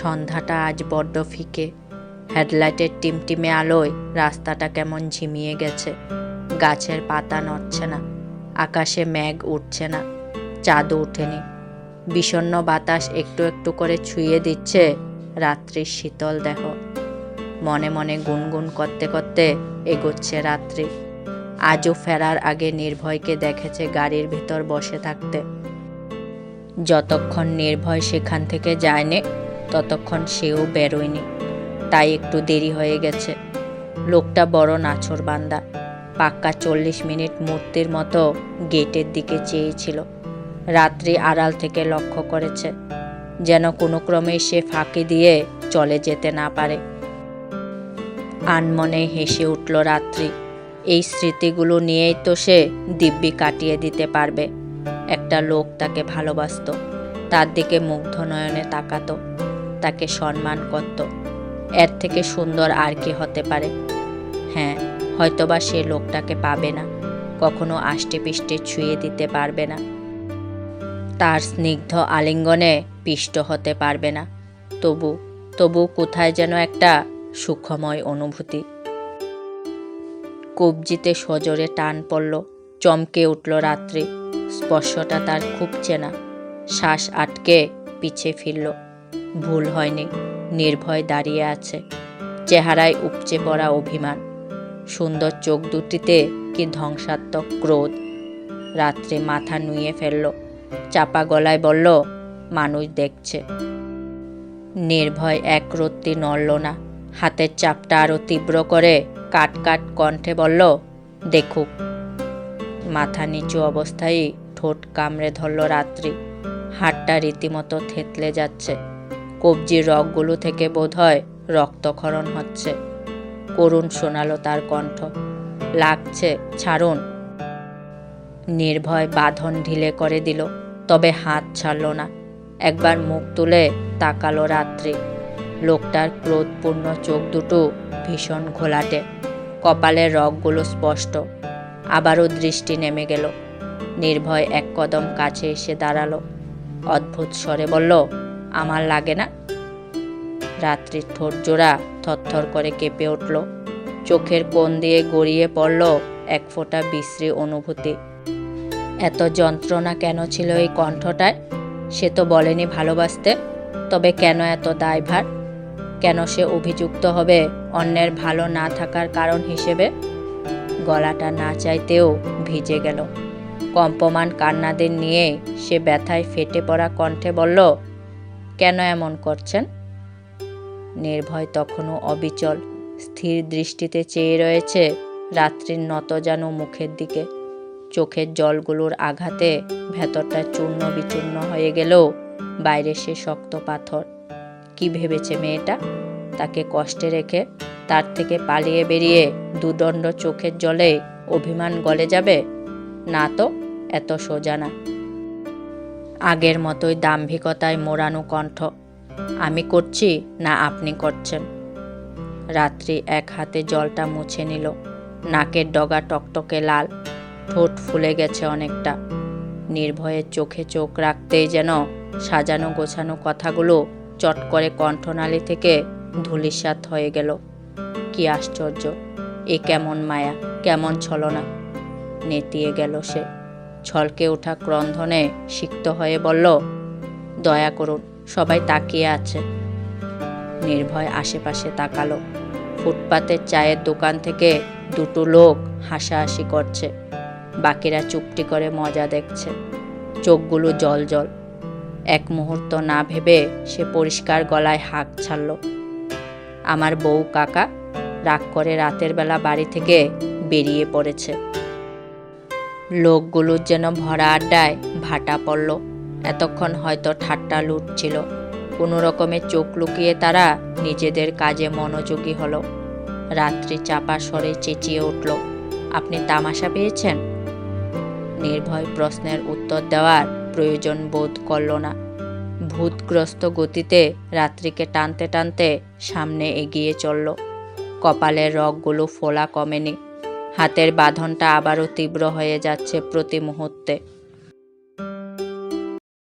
সন্ধ্যাটা আজ বড্ড ফিকে। হেডলাইটের টিমটিমে আলোয় রাস্তাটা কেমন ঝিমিয়ে গেছে। গাছের পাতা নড়ছে না, আকাশে মেঘ উঠছে না, চাঁদও ওঠেনি। বিষণ্ণ বাতাস একটু একটু করে ছুঁয়ে দিচ্ছে রাত্রির শীতল দেহ। মনে মনে গুনগুন করতে করতে এগোচ্ছে রাত্রি। আজও ফেরার আগে নির্ভয়কে দেখেছে গাড়ির ভিতর বসে থাকতে। যতক্ষণ নির্ভয় সেখান থেকে যায়নি ততক্ষণ সেও বেরোয়নি। তাই একটু দেরি হয়ে গেছে। লোকটা বড় নাছর বান্দা। পাক্কা চল্লিশ মিনিট মূর্তির মতো গেটের দিকে চেয়েছিল। রাত্রি আড়াল থেকে লক্ষ্য করেছে, যেন কোনো ক্রমে সে ফাঁকি দিয়ে চলে যেতে না পারে। আনমনে হেসে উঠল রাত্রি। এই স্মৃতিগুলো নিয়েই তো সে দিব্যি কাটিয়ে দিতে পারবে। একটা লোক তাকে ভালোবাসতো। তার দিকে মুগ্ধ নয়নে তাকাতো। তাকে সম্মান করত। এর থেকে সুন্দর আর কি হতে পারে? হ্যাঁ হয়তোবা সে লোকটাকে পাবে না, কখনো আষ্টে পিষ্টে ছুঁয়ে দিতে পারবে না। তার স্নিগ্ধ আলিঙ্গনে পিষ্ট হতে পারবে না। তবু তবু কোথায় যেন একটা সুখময় অনুভূতি। কবজিতে সজোরে টান পড়ল, চমকে উঠল রাত্রি। স্পর্শটা তার খুব চেনা শ্বাস আটকে পিছে ফিরল। ভুল হয়নি, নির্ভয় দাঁড়িয়ে আছে, চেহারায় উপচে পড়া অভিমান। সুন্দর চোখ দুটিতে কি ধ্বংসাত্মক ক্রোধ? রাত্রে মাথা নুয়ে ফেলল, চাপা গলায় বলল, মানুষ দেখছে। নির্ভয় এক রত্তি নড়ল না, হাতের চাপটা আরও তীব্র করে কাট কাট কণ্ঠে বলল, দেখুক। মাথা নিচু অবস্থায় ঠোঁট কামড়ে ধরল রাত্রি হাটটা রীতিমতো থেতলে যাচ্ছে। কবজির রগগুলো থেকে বোধহয় রক্তক্ষরণ হচ্ছে। করুণ শোনালো তার কণ্ঠ। লাগছে, ছাড়ুন। নির্ভয় বাঁধন ঢিলে করে দিল, তবে হাত ছাড়ল না। একবার মুখ তুলে তাকালো রাত্রি। লোকটার ক্রোধপূর্ণ চোখ দুটো ভীষণ ঘোলাটে। কপালের রগগুলো স্পষ্ট। আবারও দৃষ্টি নেমে গেল। নির্ভয় এক কদম কাছে এসে দাঁড়াল। অদ্ভুত স্বরে বলল আমার লাগে না। রাত্রির ঠোঁট জোড়া থরথর করে কেঁপে উঠল। চোখের কোণ দিয়ে গড়িয়ে পড়ল এক ফোঁটা বিশ্রী অনুভূতি। এত যন্ত্রণা কেন ছিল এই কণ্ঠটায়? সে তো বলেনি ভালোবাসতে। তবে কেন এত দায়ভার? কেন সে অভিযুক্ত হবে অন্যের ভালো না থাকার কারণ হিসেবে? গলাটা না চাইতেও ভিজে গেল। কম্পমান কান্নাদের নিয়ে সে ব্যথায় ফেটে পড়া কণ্ঠে বলল কেন এমন করছেন? নির্ভয় তখনও অবিচল। স্থির দৃষ্টিতে চেয়ে রয়েছে রাত্রির নত যেন মুখের দিকে। চোখের জলগুলোর আঘাতে ভেতরটা চূর্ণ বিচূর্ণ হয়ে গেলেও বাইরে সে শক্ত পাথর। কি ভেবেছে মেয়েটা? তাকে কষ্টে রেখে তার থেকে পালিয়ে বেরিয়ে দুদণ্ড চোখের জলে অভিমান গলে যাবে? না তো, এত সোজা না। আগের মতোই দাম্ভিকতায় মোড়ানো কণ্ঠ। আমি করছি না আপনি করছেন। রাত্রি এক হাতে জলটা মুছে নিল। নাকের ডগা টকটকে লাল। ঠোঁট ফুলে গেছে অনেকটা। নির্ভয়ের চোখে চোখ রাখতেই যেন সাজানো গোছানো কথাগুলো চট করে কণ্ঠনালী থেকে ধূলিসাৎ হয়ে গেল। কি আশ্চর্য! এ কেমন মায়া! কেমন ছলনা! নেতিয়ে গেল সে। ছলকে ওঠা ক্রন্ধনে সিক্ত হয়ে বলল, দয়া করুন, সবাই তাকিয়ে আছে। নির্ভয় আশেপাশে তাকালো। ফুটপাতের চায়ের দোকান থেকে দুটো লোক হাসাহাসি করছে। বাকিরা চুপটি করে মজা দেখছে। চোখগুলো জল জল। এক মুহূর্ত না ভেবে সে পরিষ্কার গলায় হাঁক ছাড়ল, আমার বউ কাকা রাগ করে রাতের বেলা বাড়ি থেকে বেরিয়ে পড়েছে। লোকগুলোর যেন ভরা আড্ডায় ভাটা পড়ল। এতক্ষণ হয়তো ঠাট্টা লুটছিল। কোনো রকমে চোখ লুকিয়ে তারা নিজেদের কাজে মনোযোগী হলো। রাত্রি চাপা স্বরে চেঁচিয়ে উঠল, আপনি তামাশা পেয়েছেন? নির্ভয় প্রশ্নের উত্তর দেওয়ার প্রয়োজন বোধ করল না। ভূতগ্রস্ত গতিতে রাত্রিকে টানতে টানতে সামনে এগিয়ে চলল। কপালের রগগুলো ফোলা কমেনি। হাতের বাঁধনটা আবারও তীব্র হয়ে যাচ্ছে প্রতি মুহূর্তে।